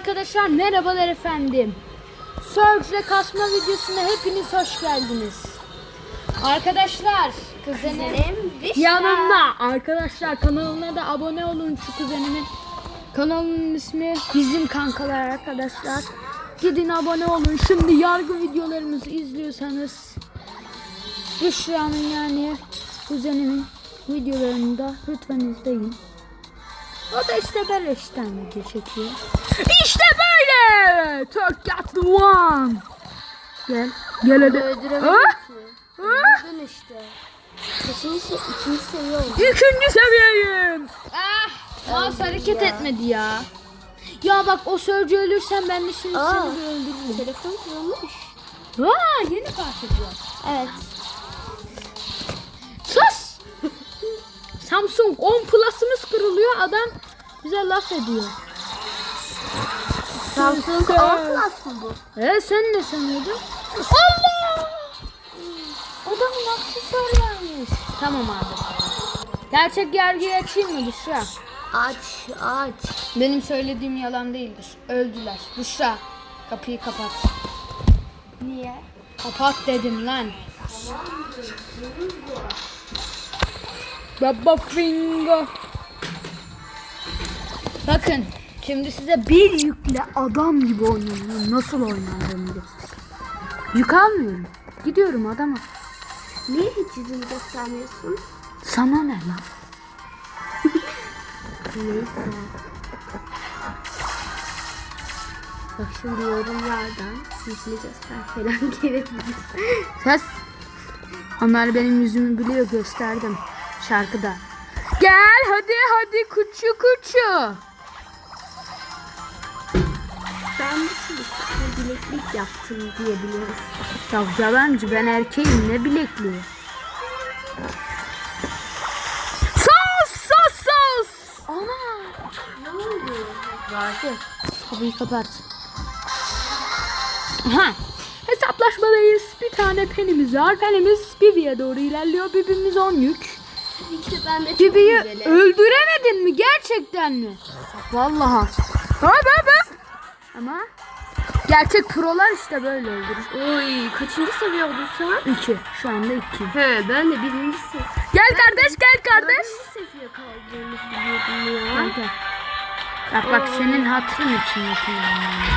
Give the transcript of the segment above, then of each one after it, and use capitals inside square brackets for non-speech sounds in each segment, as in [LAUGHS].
arkadaşlar merhabalar efendim. Surge'le kasma videosuna hepiniz hoş geldiniz. Arkadaşlar kuzenim yanımda. Arkadaşlar kanalına da abone olun şu kuzenimin. Kanalının ismi bizim kankalar arkadaşlar. Gidin abone olun. Şimdi yargı videolarımızı izliyorsanız Büşra'nın yani kuzenimin videolarını da lütfen izleyin. O da işte beleşten video çekiyor. İşte böyle. Türk got the one. Gel. Gel hadi. Öldüremedim ki. Ha? Öldürdün işte. Kaçıncı, ikinci seviye oldu. İkinci seviyeyim. Ah, mouse hareket etmedi ya. Ya bak o sörcü ölürsen ben de şimdi Aa. seni öldürürüm. Telefon kırılmış. Vaa yeni fark ediyorum. Evet. Samsung 10 Plus'ımız kırılıyor adam bize laf ediyor. Samsung Sen- A Plus mı bu? E sen ne sanıyordun? Allah! Adamın aksesuarlarmış. Tamam abi. Gerçek yargıyı açayım mı Büşra? Aç, aç. Benim söylediğim yalan değildir. Öldüler. Büşra kapıyı kapat. Niye? Kapat dedim lan. Baba Fingo. Bakın şimdi size bir yükle adam gibi oynanıyor. Nasıl göstereyim. Yük almıyorum. Gidiyorum adama. Niye hiç yüzünü göstermiyorsun? Sana ne lan? Neyse. Bak şimdi yorumlardan yüzünü göster falan [LAUGHS] gelebilir. Ses. Onlar benim yüzümü biliyor gösterdim şarkıda. Gel hadi hadi kuçu kuçu. ben sana bileklik yaptım diyebiliriz. Ya yalancı ben erkeğim ne bilekliği. Sos sos sos. Ana. Ne oldu? Vardı. Kapıyı kapat. Aha. Hesaplaşmadayız. Bir tane penimiz var. Penimiz Bibi'ye doğru ilerliyor. Bibimiz 10 yük. Tabii ki de ben de çok Bibi'yi öldüremedin mi? Gerçekten mi? Vallahi. Hop hop hop. Ama gerçek prolar işte böyle öldürür. Oy kaçıncı seviye oldun sen? 2. Şu anda 2. He ben de birinci seviye. Gel kardeş gel kardeş. Birinci seviye kaldığımızı biliyordum ya. Bak bak senin hatırın için yapıyorum. yani.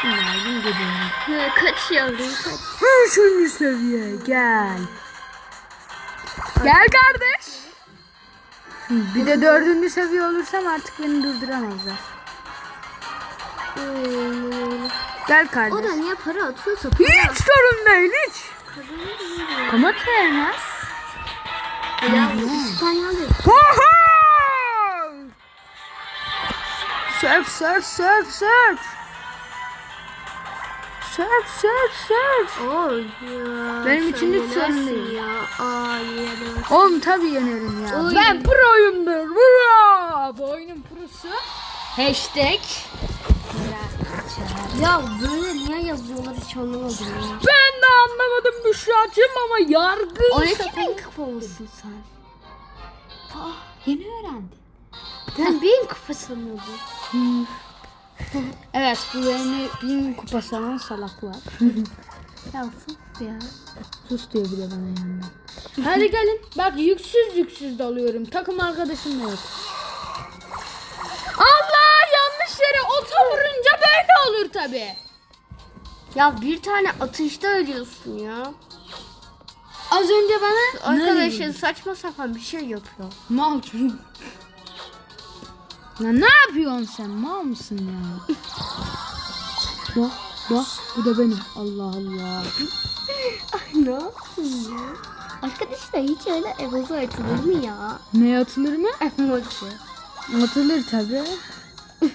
Şimdi aldım gidiyorum. He, kaç yavrum kaç. Üçüncü seviye gel. Gel kardeş. Bir de dördüncü seviye olursam artık beni durduramazlar. Gel O kardeş. da niye para atıyorsa Hiç sorun değil hiç. İspanyol Oha! Surf surf surf surf. Surf surf surf. Oy ya. Benim için hiç sorun değil. Ya. Aa. Oğlum tabii yenerim ya. Oy. Ben proyumdur. Pro. Bu oyunun prosu. Hashtag. Ya böyle niye yazıyorlar hiç anlamadım ya. Ben de anlamadım Büşra'cığım ama yargı 12 bin kupalısın sen. Ah, yeni öğrendim. Ben bin kupa sanıyordum. Evet bu yeni bin kupa sanan salaklar. Ya sus ya. Sus diyor bir de bana yandan. Hadi gelin. Bak yüksüz yüksüz dalıyorum. Takım arkadaşım da yok. Allah yanlış yere ota vurunca böyle olur tabi. Ya bir tane atışta ölüyorsun ya. Az önce bana Arkadaşın saçma sapan bir şey yapıyor. Mal. Ya ne yapıyorsun sen? Mal mısın ya? bak bak bu da benim. Allah Allah. [LAUGHS] Ay ne yapıyorsun ya? Arkadaşlar hiç öyle emoji atılır mı ya? Ne atılır mı? Emoji. Atılır tabi. [LAUGHS]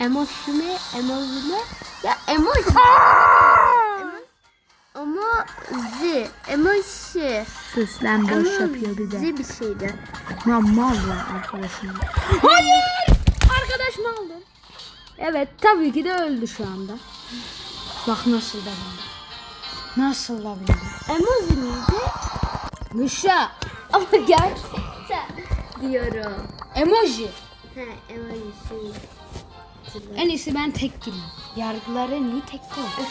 Emoji mi? Emoji mi? Ya emoji. Emoji. Emoji. Sus lan boş yapıyor bir de. Emoji bir şeydi. Ya mal ya arkadaşım. Hayır! Arkadaş mı aldın? Evet tabii ki de öldü şu anda. Bak nasıl da bildi. Nasıl da bildi. Emoji miydi? Büşra. Ama gerçekten diyorum. Emoji. He emoji. En iyisi ben tek gireyim. Yargılar en iyi tek ol.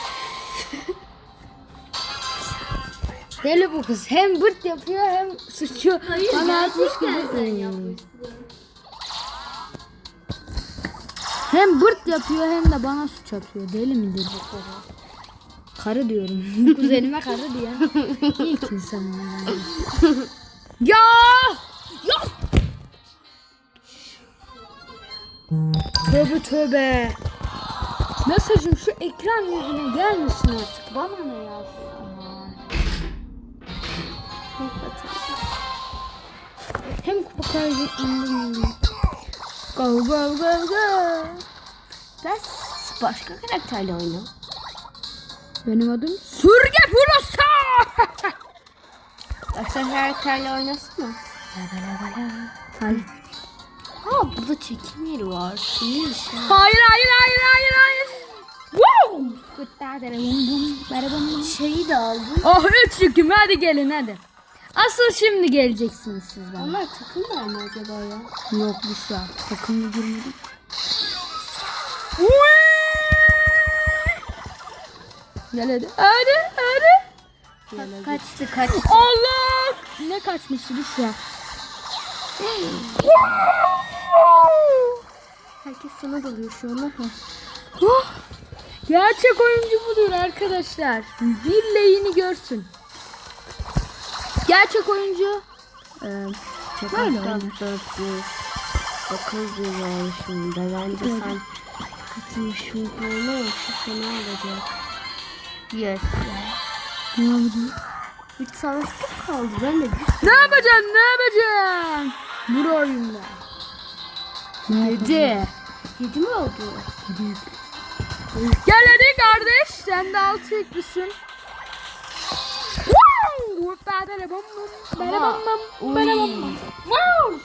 Deli bu kız. Hem bırt yapıyor hem sıçıyor. Bana atmış gibi. Hem bırt yapıyor hem de bana suç atıyor. Deli midir bu karı? Karı diyorum. [LAUGHS] Kuzenime karı diyor. İlk insan yani. [LAUGHS] Ya! Ya! Tövbe tövbe. Mesajım şu ekran yüzüne gelmesin artık. Bana ne ya? Hem kupa kaybettim. Go go go go. Ben başka karakterle oynuyorum. Benim adım Sürge Pulosa. [LAUGHS] Başka karakterle oynasın mı? Hayır. Ha burada çekim yeri var. Hayır hayır hayır hayır hayır. Wow! Şeyi de aldım. Oh üç yüküm hadi gelin hadi. Asıl şimdi geleceksiniz siz bana. Onlar takımlar mı acaba ya? Yok bu şu an. Takımı girmedik. Gel hadi. Hadi hadi. Ka- kaçtı kaçtı. Allah! Ne kaçmıştı bir şu an. Herkes sana dalıyor şu anda. Oh! Gerçek oyuncu budur arkadaşlar. Dilleğini görsün. Gerçek oyuncu. Ee, Çok Böyle oynar. 400. 900 oldu şimdi. Bence sen katılmışım bunu yoksa sana alacak. Yes. ne yapacağım? Bir savaşta kaldı. Ben de Ne yapacaksın? Ne yapacaksın? Bu oyunda. Yedi. Yedi mi oldu? Gel hadi kardeş. Sen de altı yüklüsün. Wow!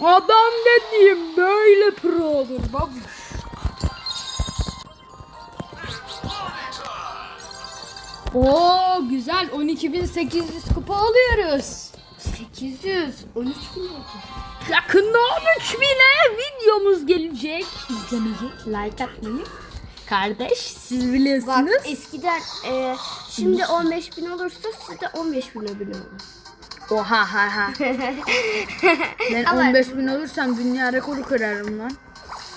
Adam dediğim böyle pro olur babuş. Oo güzel 12.800 kupa alıyoruz. 800. 13 bin. Yakında 13 bine videomuz gelecek. İzlemeyi, like atmayı. Kardeş siz Bak biliyorsunuz. eskiden e, şimdi 15 bin olursa siz de 15 bin abone olun. Oha ha ha. [LAUGHS] Ben Ama- 15 bin olursam dünya rekoru kırarım lan.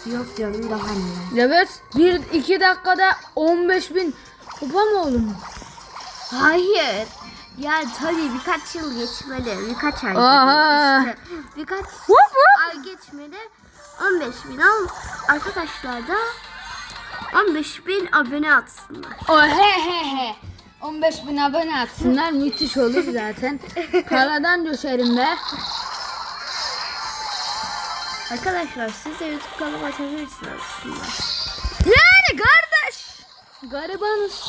Yok canım daha ne? Evet. Bir iki dakikada 15 bin kupa mı olur mu? Hayır. Ya tabii birkaç yıl geçmeli. Birkaç ay. Aha. işte. Birkaç Vup vup. ay geçmeli. 15 bin al. Arkadaşlar da 15 bin abone atsınlar. O he he he. 15 bin abone atsınlar müthiş olur zaten. [LAUGHS] Paradan düşerim be. Arkadaşlar siz de YouTube kanalı açabilirsiniz aslında. Yani kardeş. Garibanız.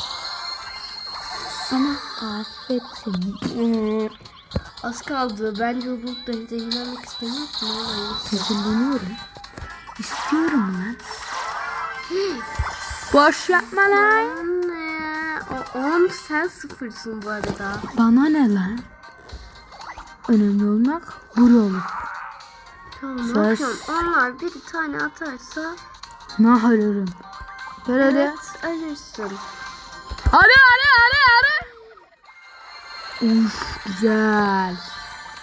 Ama affetsin. Az kaldı. Bence bulutla zehirlenmek istemiyorsun. Üzülüyorum. İstiyorum lan. Boş yapma lan. Anne. O 10 sen sıfırsın bu arada. Bana ne lan? Önemli olmak buru olur. Tamam Söz. ne yapıyorsun? Onlar bir tane atarsa Nah ölürüm. Gel hadi. evet ölürsün. Hadi hadi hadi hadi. Uf güzel.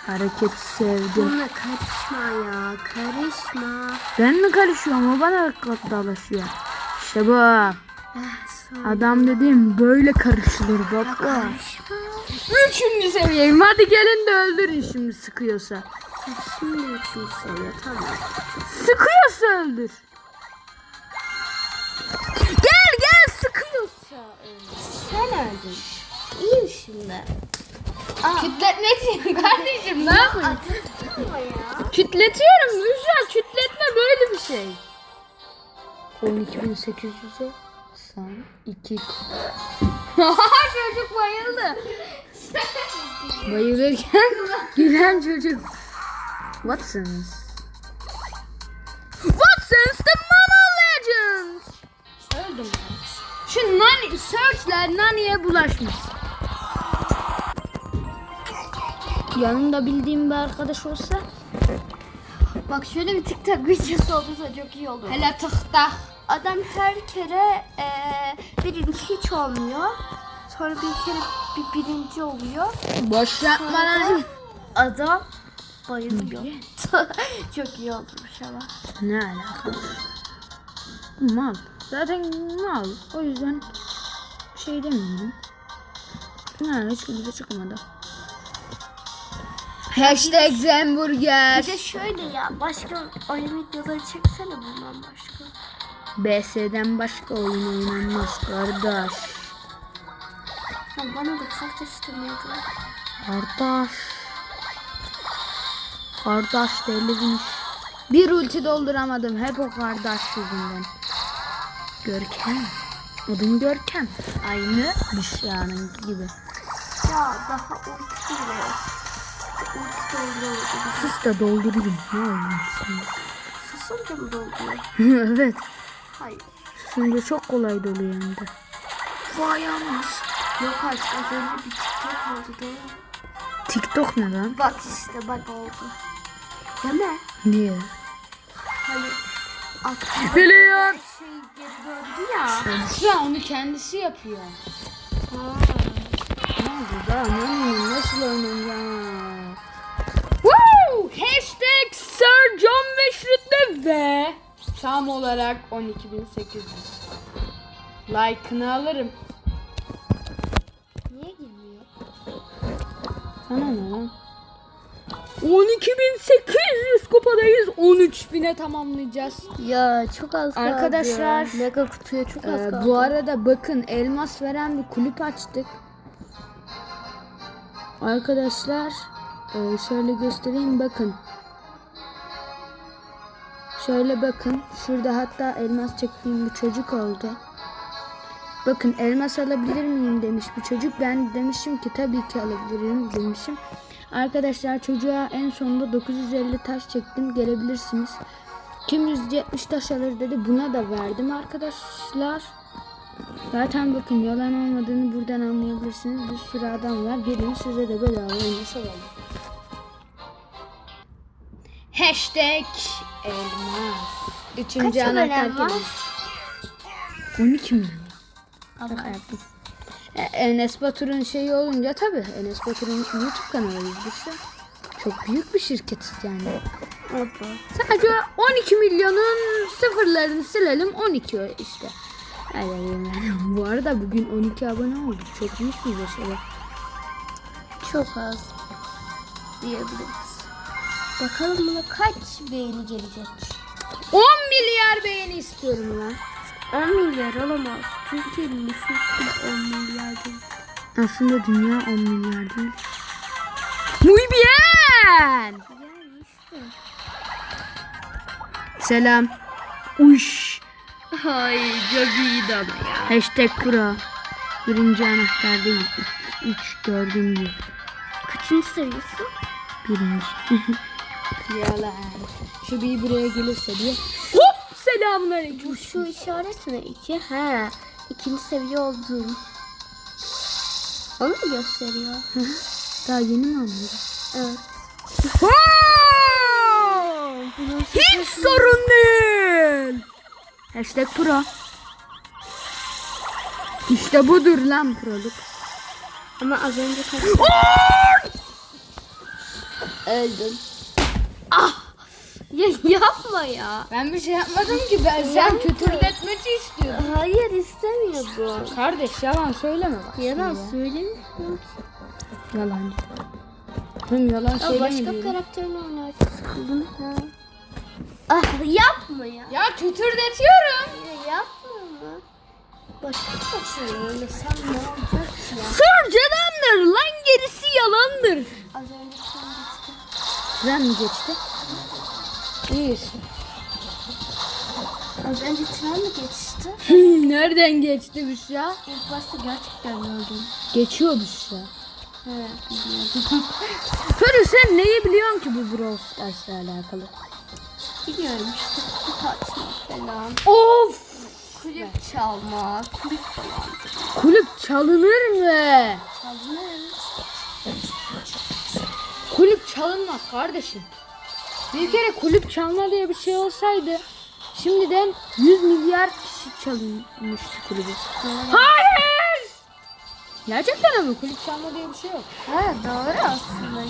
Hareket sevdim. Buna karışma ya. Karışma. Ben mi karışıyorum o bana dalaşıyor. İşte bu. Adam dediğim böyle karışılır baba. Üçüncü seviyeyim. Hadi gelin de öldürün şimdi sıkıyorsa. Şimdi üçüncü seviye tamam. Sıkıyorsa öldür. Gel gel sıkıyorsa. Sen öldün. İyiyim şimdi. Kütletme diyeyim kardeşim ne yapayım? Kütletiyorum Müjgan. Kütletme böyle bir şey. 12.800'e sen 2 Çocuk bayıldı. Bayılırken [LAUGHS] gülen çocuk. Watson's. Watson's the Mobile Legends. Öldüm ben. Şu Nani, searchler Nani'ye bulaşmış. Yanında bildiğim bir arkadaş olsa Bak şöyle bir TikTok videosu olursa çok iyi olur. Hele tıkta. Adam her kere eee birinci hiç olmuyor. Sonra bir kere bir birinci oluyor. Boş yapma lan. Adam bayılıyor. [LAUGHS] çok iyi olmuş ama. Ne alaka? Mal. Zaten mal. O yüzden şey demiyorum. Ne hiç kimse çıkmadı. Hashtag Zenburger. Bir de şöyle ya başka oyun videoları çeksene bundan başka. BS'den başka oyun oynanmaz kardeş. Ha, bana da kardeştirmedi. Kardeş. Kardeş delirmiş. Bir ulti dolduramadım. Hep o kardeş yüzünden. Görkem. Adın Görkem. Aynı Büşra'nın gibi. Ya daha ulti bile yok. Ulti dolduruyordu. Sus da doldurayım. Ne olmuş Susunca mı dolduruyor? [LAUGHS] evet. Hayır. Susunca çok kolay hem de. Vay yanlış. Yok artık az önce bir TikTok oldu değil mi? TikTok ne lan? Bak işte bak oldu. Değil mi? Niye? Hani aklımda Biliyorum. şey geri döndü ya. Büşra onu kendisi yapıyor. Ha. Ne oldu da? Ne nasıl oynayacağım? Woo! Hashtag Sir John Meşrut'te ve tam olarak 12.800. Like'ını alırım. Niye girmiyor? Sana ne lan? 12.800 kupadayız. 13.000'e tamamlayacağız. Ya çok az kaldı. Arkadaşlar, Mega kutuya çok az Ee, kaldı. bu arada bakın elmas veren bir kulüp açtık. Arkadaşlar e, şöyle göstereyim bakın. Şöyle bakın. Şurada hatta elmas çektiğim bir çocuk oldu. Bakın elmas alabilir miyim demiş bir çocuk. Ben de demişim ki tabii ki alabilirim demişim. Arkadaşlar çocuğa en sonunda 950 taş çektim. Gelebilirsiniz. Kim 170 taş alır dedi. Buna da verdim arkadaşlar. Zaten bakın yalan olmadığını buradan anlayabilirsiniz. Bir sürü adam var. Gelin size de bedava alalım. Hashtag elmas. Üçüncü Kaç anahtar var? kelime. 12 milyon. Şaka yaptım. E, Enes Batur'un şeyi olunca tabi Enes Batur'un YouTube kanalıyız biz de. Çok büyük bir şirketiz yani. Sadece 12 milyonun sıfırlarını silelim 12 o işte. Öyle diyeyim yani. Bu arada bugün 12 abone olduk. Çok büyük bir başarı. Çok az diyebiliriz. Bakalım buna kaç beğeni gelecek? 10 milyar beğeni istiyorum lan. 10 milyar olamaz. Çünkü nüfus 10 milyar değil. Aslında dünya 10 milyar değil. Muy bien. Selam. Uş. Ay çok iyiydi ama ya. Hashtag kura. Birinci anahtar değil. Üç dördüncü. Kaçıncı seviyorsun? Birinci. [LAUGHS] Yalan. Şu bir buraya gelirse diye. Hop selamun aleyküm. Bu şu işaret mi? İki. He. İkinci seviye oldum. Onu mu gösteriyor? Daha yeni mi anladın? Evet. Hiç sorun değil. Hashtag pro. İşte budur lan proluk. Ama az önce kaç... Öldüm. Ya [LAUGHS] yapma ya. Ben bir şey yapmadım ki ben sen kötürletmeci istiyordun. Hayır istemiyordum. Kardeş yalan söyleme bak. Yalan şimdi söylemiyorum. ya. Yalancı. Hem yalan Ya söyleme başka diyorum. karakterini oynar. Sıkıldım. Ha. Ah yapma ya. Ya kötürdetiyorum. Ya yapma mı? Başka karakterini oynasam ne olacak ya? Sırca adamdır lan gerisi yalandır. Az önce sen geçti. Tren mi geçti? İyi. Az önce tren mi geçti? [LAUGHS] Nereden geçti Büşra? İlk başta gerçekten öldüm. Geçiyor Büşra. Evet biliyordum. Soru [LAUGHS] sen neyi biliyorsun ki bu Brawl Stars'la alakalı? Biliyorum işte kutu açma falan. Of! Kulüp çalma, kulüp falan. Kulüp çalınır mı? Çalınır. Kulüp çalınmaz kardeşim. Bir kere kulüp çalma diye bir şey olsaydı şimdiden 100 milyar kişi çalınmıştı kulübü. Hayır! Gerçekten ama kulüp çalma diye bir şey yok. Ha doğru aslında.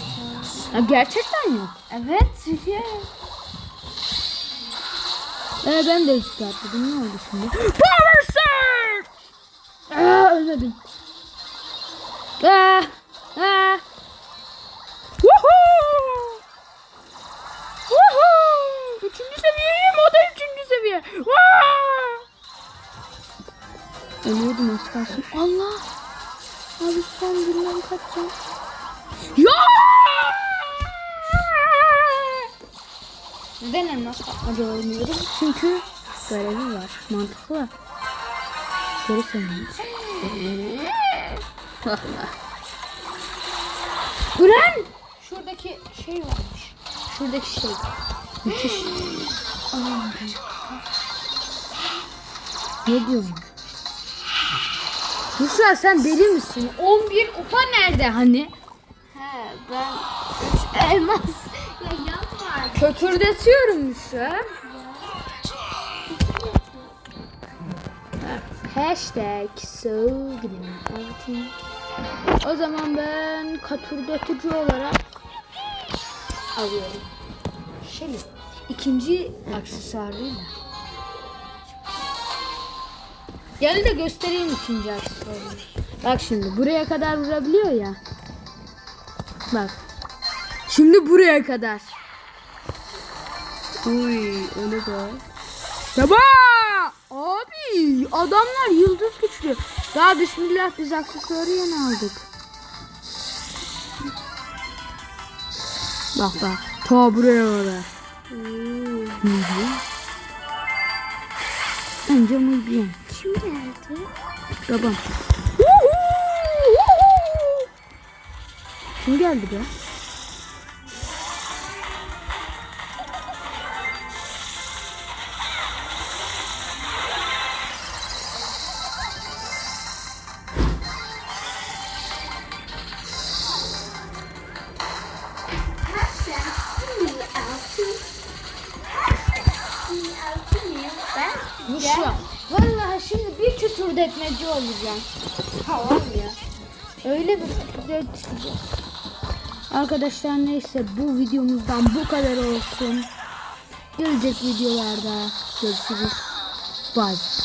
Ha, gerçekten yok. Evet çünkü. Ee, ben de çıkarttım. Ne oldu şimdi? Power Surge! Aa, ölmedim. Aa, aa. Üçüncü seviyeyim. O da üçüncü seviye. Vaa! Ölüyordum az kalsın. Allah! Abi son bilmem kaç can. Ya! Neden elmas kapmaca oynuyorum? Çünkü görevi var. Mantıklı. Geri sayın. Ulan! Şuradaki şey varmış. Şuradaki şey. Müthiş. Aman. Ne diyorsun? Yusra sen deli misin? 11 kupa nerede hani? He ben üç elmas. [LAUGHS] Ya yapma. Kötürdetiyorum Yusra. Hashtag sevgilim. O zaman ben katurdetici olarak alıyorum. Şöyle ikinci aksesuarıyla. Gel de göstereyim ikinci aksesuarını. Bak şimdi buraya kadar vurabiliyor ya. Bak. Şimdi buraya kadar. Uy öyle de. Baba! Abi adamlar yıldız güçlü. Daha bismillah biz aksesuarı yeni aldık. Bak bak. Ta buraya kadar. Hı hı. Önce Mulbiyen. Kim geldi? Babam. Kim geldi be? Kütürdetmeci olacağım. Tamam ya. Öyle bir kütürdeteceğiz. Arkadaşlar neyse bu videomuzdan bu kadar olsun. Gelecek videolarda görüşürüz. Bye.